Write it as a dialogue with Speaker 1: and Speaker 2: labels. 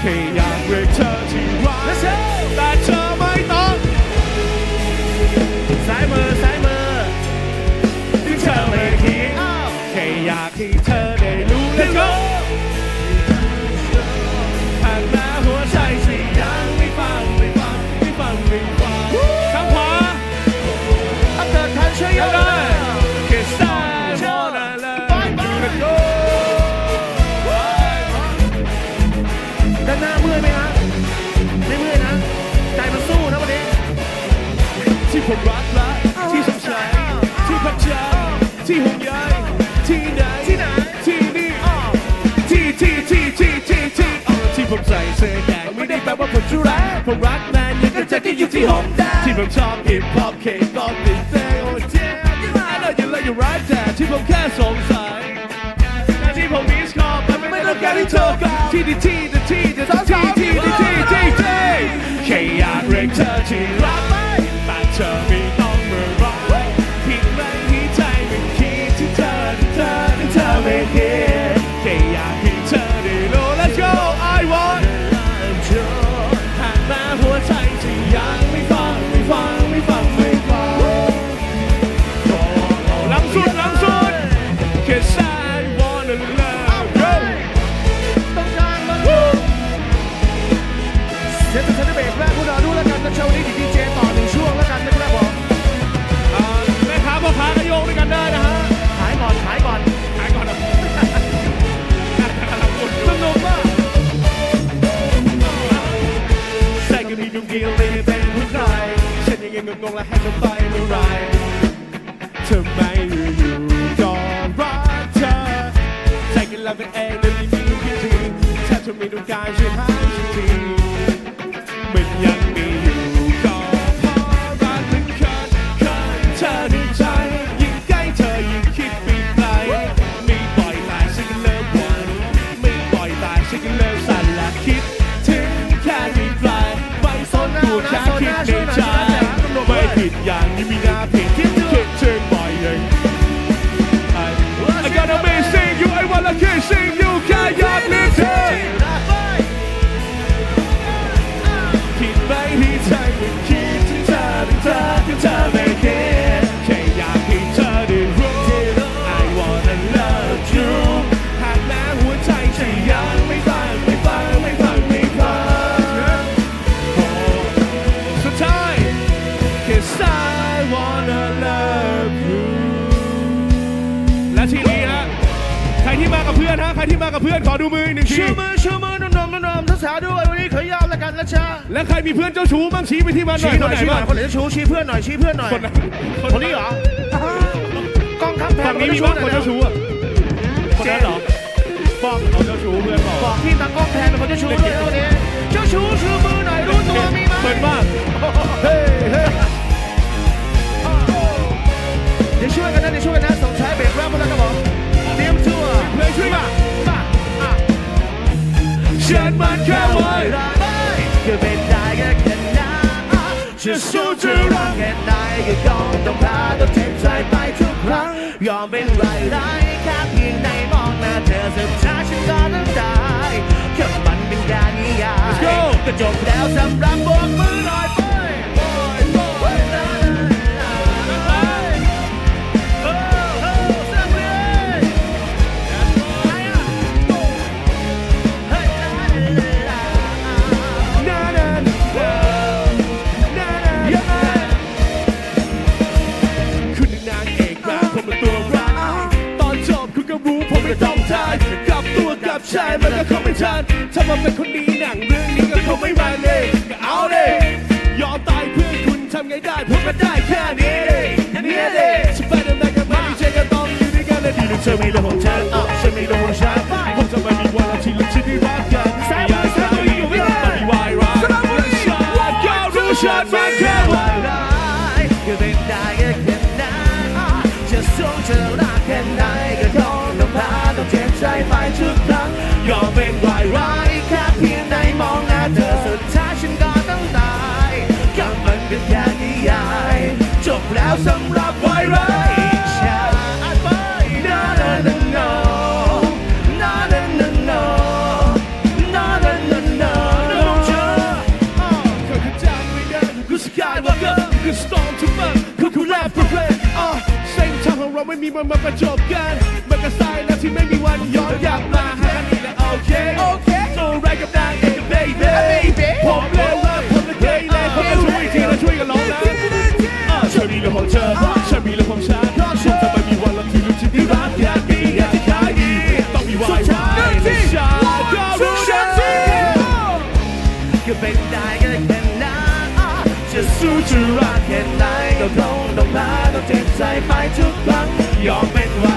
Speaker 1: แค่อยากเรียกเธอที่รักแต่เธอไม่ต้อง
Speaker 2: ซ้ายมือซ้ายมือ
Speaker 1: ที่เธอไม่คิดแค่อยากให้ คนรักละที่ส
Speaker 2: นใจ
Speaker 1: ที่พักใจที่ห่วงใยที่ไหน
Speaker 2: ที่ไหน
Speaker 1: ที่นี่อ้อที่ที่ที่ที่ที่ที่ที่ผมใส่เสื้อแดงไม่ได้แปลว่าผมชั่วร้ายผมรักแม้ยังก็จะที่อยู่ที่ห้องแดงที่ผมชอบอิปฮอปเคปอปติสเซ่โอเจที่มาเราอยู่เราอยู่ร้ายแต่ที่ผมแค่สงสัยที่ผมมิสคอปมันไม่ต้องการให้เธอฟังที่ดีที่ดีที่ดีที่ที่ที่ที่ที่แค่อยากเรีย
Speaker 2: กเธอ
Speaker 1: ที่ 咁見你哋病好晒，ฉันยังยังงงและให้咁快เมื่อไรทำไมอยู่ๆก็รักเธอใจกันแล้วเป็นเองเรื่องที่มีคิดถึงแทบจะมีดวงใจช่วยหา you I wanna kissing you แค่อยากมีเธอผิดไปที่ใจมันคิดถึงเธอถึงเธอถึงเธอไม่คิด พื่อนฮะใครที่มากับเพื่อนขอดูมืออีกหนึ่งที
Speaker 2: ชูมือชูมือนุ่มๆนุ่มๆสาวๆด้วยวันนี้ขอยาวแล้วกันนะจ๊ะ
Speaker 1: และใครมีเพื่อนเจ้าชู้บ้างชี้ไปที่มันหน่อ
Speaker 2: ชี้
Speaker 1: ย
Speaker 2: ห
Speaker 1: ค
Speaker 2: น่อนย
Speaker 1: ไหน
Speaker 2: ชี้หน่
Speaker 1: บ้า
Speaker 2: องยคนไหนจะชูชี้เพื่อนหน่อยชี้เพื่อนหน่อย
Speaker 1: คนนั้น
Speaker 2: คนนี้เหรอกล้องทับแท
Speaker 1: ฝั่
Speaker 2: น
Speaker 1: งนี้มีบ้างคนเจ้าชู้อะคนนั้นเหรอบ้องเอาเจ้าชู้เพื่อนบอก
Speaker 2: บอกที่ตากล้องแทนเป็นคนเจ้าชู้ด้วยนะวันนี้เจ้าชู้ชูมือหน่อยรู้ตัวมีไหม
Speaker 1: เปิดบ้างเฮ้ยเฮ้ย
Speaker 2: เดี๋ยวช่วยกันนะเดี๋ยวช่วยกันนะส่งท้ายเบรกแรกมาแล้วครับ เพ
Speaker 1: ลงช่วยมา
Speaker 2: มาอะ
Speaker 1: ฉันมันแค่ไว้
Speaker 2: ก็เป็นได้ก็แค่นั้นจะสู้จะรักแค่ไหนก็ยอมต้องพาต้องเจ็บใจไปทุกครั้งยอมเป็นไรไรแค่เพียงในมองหน้าเธอสุดท้ายฉันก็ต้องตายแค่มันเป็นแค่นิยายก็จบแล้วสำหรับโบกมือหน่อย อ
Speaker 1: งทายกลับตัวกลับใจมันก็คงไม่ทันถ้ามาเป็นคนดีหนังเรื่องนี้ก็คงไม่มาเลยก็เอาเลยยอมตายเพื่อคุณทำไงได้ผมก็ได้แค่นี้นี่เลยฉันไปทำไมกันไม่ใช่ก็ต้องอยู่ด้วยกันและดีนะเธอมีเรื่องของฉันอะฉันมีเรื่องของฉันคงจะไม่มีวันที่เราจะได้รักกันอยากจะให้อยู่ไม่ได้ไม่วายร้ายและฉันก็รู้ฉันมันแค่ว่า
Speaker 2: ร้ายก็เป็นได้แค่นั้นจะสู้จะรัก ใจไปทุกครั้งยอมเป็นวายร้ายแค่เพียงในมองหน้าเธอสุดท้ายฉันก็ต้องตายกำมันเป็นแค่นิยายจบแล้วสำหรับวายร้าย
Speaker 1: อันคื
Speaker 2: อคุ
Speaker 1: ณแลบประเนางของเราไม่มีมันมาประจบกันมันก็สายแล้วที่ไม่
Speaker 2: มีวัน ใจไปทุกครั้งยอมเป็น